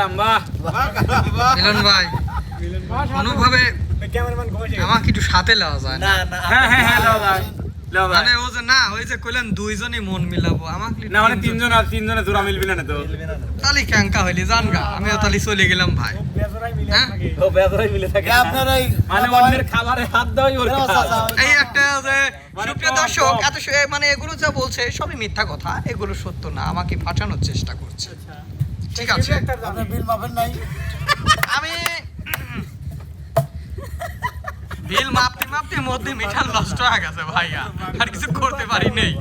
কালাম বাহ। মিলন ভাই কোনোভাবে আমাকে একটু সাথে লওয়া যায় না। হ্যাঁ হ্যাঁ হ্যাঁ মানে ও যে না ওই যে কইলেন দুইজনই মন মিলাবো আমাকে না মানে তিনজন আর তিনজনে জোড়া মিলবি না তো। তালি ক্যাঙ্কা হইলি জান গা আমিও তালি চলে গেলাম ভাই। হ্যাঁ? ও বেদরাই মিলে থাকে। আপনার ওই মানে। এই একটা যে মানে সুপ্রিয় দর্শক এত মানে এগুলো যা বলছে সবই মিথ্যা কথা এগুলো সত্য না আমাকে ফাটানোর চেষ্টা করছে। ঠিক আছে। আপনার বিল মাপেন নাই। আমি বিল মাপতে মাপতে মধ্যে মিঠাল নষ্ট হয়ে গেছে ভাইয়া। আর কিছু করতে পারি নেই।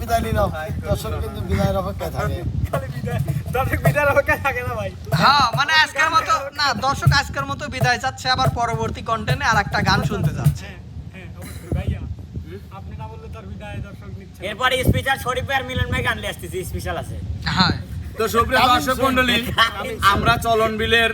বিদায় নিলাম দর্শক কিন্তু বিদায়ের অপেক্ষায় থাকে। হ্যাঁ মানে আজকের মতো না দর্শক আজকের মতো বিদায় যাচ্ছে আবার পরবর্তী কন্টেন্টে আর একটা গান শুনতে যাচ্ছে। এরপরে স্পেশাল শরীফ আর মিলন ভাই গান আসতেছি স্পেশাল আছে। হ্যাঁ। তো সুপ্রিয় দর্শক মন্ডলী আমরা চলন বিলের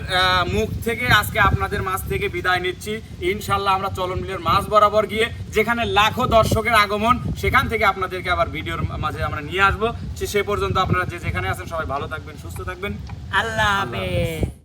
মুখ থেকে আজকে আপনাদের মাছ থেকে বিদায় নিচ্ছি। ইনশাল্লাহ আমরা চলন বিলের মাছ বরাবর গিয়ে যেখানে লাখো দর্শকের আগমন সেখান থেকে আপনাদেরকে আবার ভিডিওর মাঝে আমরা নিয়ে আসব। সে সে পর্যন্ত আপনারা যে যেখানে আছেন সবাই ভালো থাকবেন সুস্থ থাকবেন। আল্লাহ হাফেজ।